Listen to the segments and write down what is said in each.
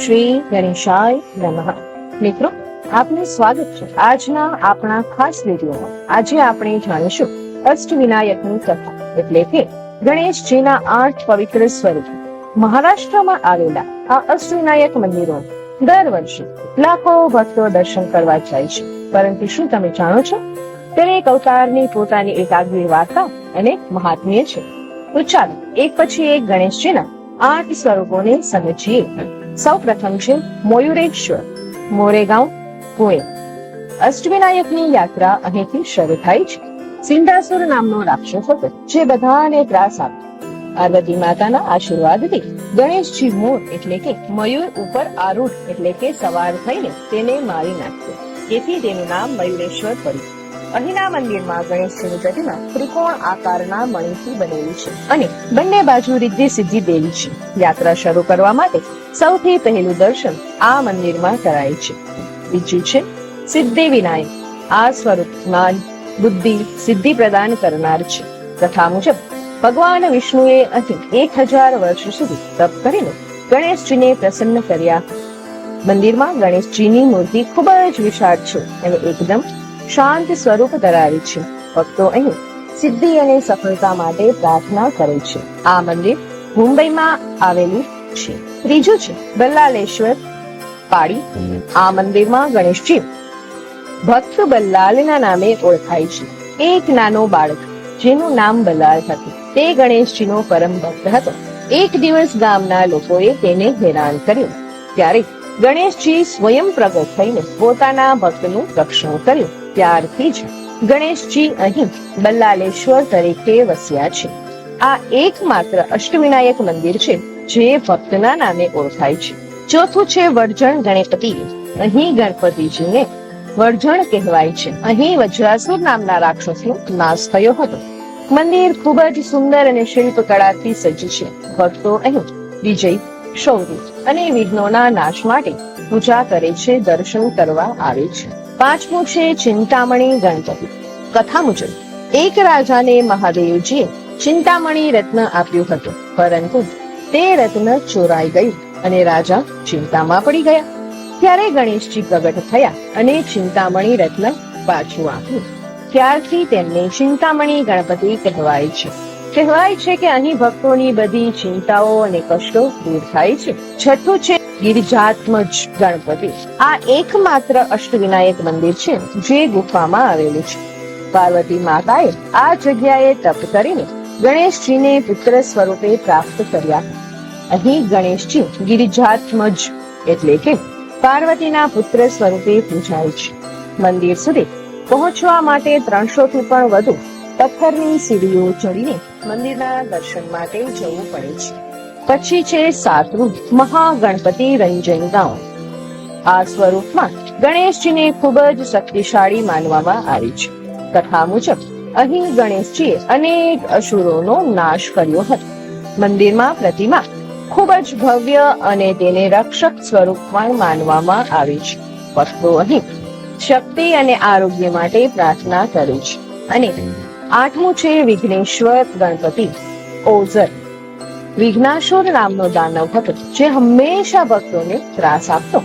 શ્રી ગણેશાય નમઃ. મિત્રો, આપનું સ્વાગત છે આજના આપણા ખાસ વિડીયોમાં. આજે આપણે જાણીશું અષ્ટવિનાયકની કથા, એટલે કે ગણેશજીના આઠ પવિત્ર સ્વરૂપ. મહારાષ્ટ્રમાં આવેલા આ અષ્ટવિનાયક મંદિરો દર વર્ષે લાખો ભક્તો દર્શન કરવા જાય છે. પરંતુ શું તમે જાણો છો? દરેક અવતારની પોતાની એક આગવી વાર્તા અને મહાત્મ્ય છે. તો ચાલો, એક પછી એક ગણેશજીના આઠ સ્વરૂપોને સમજીએ. સૌ પ્રથમ છે મોયુરેશ્વર, મોરેગાંવ, પુણે. અષ્ટવિનાયકની યાત્રા અહીંથી શરૂ થાય છે. સિંધાસુર નામનો રાક્ષસ હતો, જે બધાને ત્રાસ આપતો. પાર્વતી માતાના આશીર્વાદથી ગણેશજી મોર એટલે કે મયુર ઉપર આરૂઢ એટલે કે સવાર થઈને તેને મારી નાખ્યો તેથી તેનું નામ મયુરેશ્વર પડ્યું. અહીંના મંદિરમાં ગણેશજીની પ્રતિમા ત્રિકોણ આકારના મણીથી બનેલી છે અને બંને બાજુ રિદ્ધિ સિદ્ધિ દેવી છે. યાત્રા શરૂ કરવા માટે સૌથી પહેલું દર્શન આ મંદિરમાં કરાય છે. બીજું છે સિદ્ધિ વિનાયક આ સ્વરૂપ જ્ઞાન, બુદ્ધિ સિદ્ધિ પ્રદાન કરનાર છે. કથા મુજબ, ભગવાન વિષ્ણુએ અહીં એક હજાર વર્ષ સુધી તપ કરીને ગણેશજીને પ્રસન્ન કર્યા. મંદિરમાં ગણેશજીની મૂર્તિ ખૂબ જ વિશાળ છે અને એકદમ શાંત સ્વરૂપ ધરાવે છે. ભક્તો અહીં સિદ્ધિ અને સફળતા માટે પ્રાર્થના કરે છે. આ મંદિર મુંબઈમાં આવેલું છે. ત્રીજું છે, બલ્લાલેશ્વર પાડી આ મંદિરમાં ગણેશજી. ભક્ત બલ્લાલના નામે ઓળખાય છે. એક નાનો બાળક, જેનું નામ બલ્લાલ હતું. તે ગણેશજીનો પરમ ભક્ત હતો. એક દિવસ ગામના લોકોએ તેને હેરાન કર્યું. ત્યારે ગણેશજી સ્વયં પ્રગટ થઈને પોતાના ભક્તનું રક્ષણ કર્યું. ત્યારથી જ ગણેશજી અહીં બલ્લાલેશ્વર તરીકે વસ્યા છે. આ એકમાત્ર અષ્ટવિનાયક મંદિર છે. જે ભક્તના નામે ઓળખાય છે. ચોથું છે વર્જણ ગણપતિ. અહીં ગણપતિજીને વર્જણ કહેવાય છે. અહીં વજ્રાસુર નામના રાક્ષસનો નાશ થયો હતો. મંદિર ખૂબ જ સુંદર અને શિલ્પકળાથી સજ્જ છે. ભક્તો અહીં વિજય, શૌર્ય અને વિઘ્નોના નાશ માટે પૂજા કરે છે, દર્શન કરવા આવે છે. પાંચમું છે ચિંતામણી ગણપતિ. કથા મુજબ એક રાજાને મહાદેવજીએ ચિંતામણી રત્ન આપ્યું હતું. પરંતુ તે રત્ન ચોરાઈ ગયું અને રાજા ચિંતામાં પડી ગયા. ત્યારે ગણેશજી પ્રગટ થયા અને ચિંતામણી રત્ન પાછું આપ્યું. ત્યારથી તેમને ચિંતામણી ગણપતિ કહેવાય છે. કહેવાય છે કે અહીં ભક્તોની બધી ચિંતાઓ અને કષ્ટો દૂર થાય છે. છઠ્ઠું છે ગિરિજાત્મજ ગણપતિ. આ એકમાત્ર અષ્ટવિનાયક મંદિર છે જે ગુફામાં આવેલું છે. પાર્વતી માતાએ આ જગ્યાએ તપ કરીને ગણેશજીને પુત્ર સ્વરૂપે પ્રાપ્ત કર્યા અહીં ગણેશજી ગિરિજાત્મજ એટલે કે પાર્વતીના પુત્ર સ્વરૂપે પૂજાય છે. મંદિર સુધી પહોંચવા માટે ત્રણસો થી પણ વધુ પથ્થરની સીડીઓ ચડીને મંદિરના દર્શન માટે જવું પડે છે. પછી છે સાતરું મહાગણપતિ રંજન ગાંવ. આ સ્વરૂપમાં ગણેશજીને ખૂબ જ શક્તિશાળી માનવામાં આવે છે. કથા મુજબ અહીં ગણેશજીએ અનેક અસુરોનો નાશ કર્યો હતો. મંદિરમાં પ્રતિમા ખૂબ જ ભવ્ય અને તેને રક્ષક સ્વરૂપમાં માનવામાં આવે છે. ભક્તો અહીં શક્તિ અને આરોગ્ય માટે પ્રાર્થના કરે છે. અને આઠમું છે વિઘ્નેશ્વર ગણપતિ ઓઝર. વિઘ્નાસુર નામનો દાનવ હતો જે હંમેશા ભક્તોને ત્રાસ આપતો.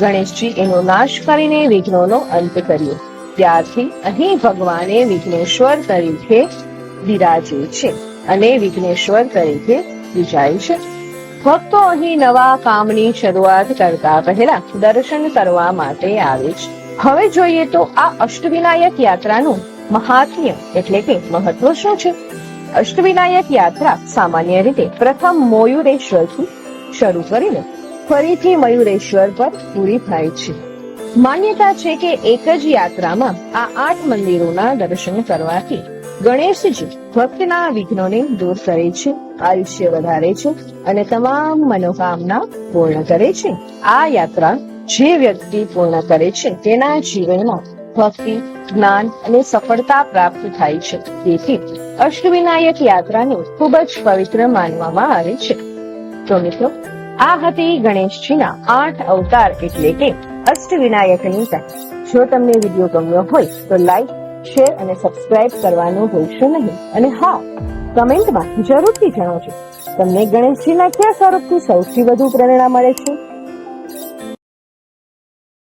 ગણેશજી એનો નાશ કરીને વિઘ્નોનો અંત કર્યો. ત્યારથી અહીં ભગવાને વિઘ્નેશ્વર તરીકે બિરાજે છે અને વિઘ્નેશ્વર તરીકે પૂજાય છે. ભક્તો અહીં નવા કામની શરૂઆત કરતા પહેલા દર્શન કરવા માટે આવે છે. હવે જોઈએ તો આ અષ્ટવિનાયક યાત્રાનું મહાત્મ્ય એટલે કે મહત્વ શું છે? અષ્ટવિનાયક યાત્રા સામાન્ય રીતે પ્રથમ મયુરેશ્વરથી શરૂ કરીને ફરીથી મયુરેશ્વર પર પૂરી થાય છે. માન્યતા છે કે એક જ યાત્રામાં આ આઠ મંદિરોના દર્શન કરવાથી ગણેશજી ભક્તના વિઘ્નોને દૂર કરે છે, આયુષ્ય વધારે છે અને તમામ મનોકામના પૂર્ણ કરે છે. આ યાત્રા જે વ્યક્તિ પૂર્ણ કરે છે, તેના જીવનમાં ભક્તિ, જ્ઞાન અને સફળતા પ્રાપ્ત થાય છે. તેથી અષ્ટવિનાયક યાત્રાને ખૂબ જ પવિત્ર માનવામાં આવે છે. તો મિત્રો, આ હતી ગણેશજીના આઠ અવતાર એટલે કે અષ્ટવિનાયકની કથા. જો તમને વીડિયો ગમ્યો હોય તો શેર અને સબસ્ક્રાઇબ કરવાનું ભૂલશો નહીં. અને હા, કમેન્ટમાં જરૂરથી જણાવજો. તમને ગણેશજીના કયા સ્વરૂપથી સૌથી વધુ પ્રેરણા મળે છે?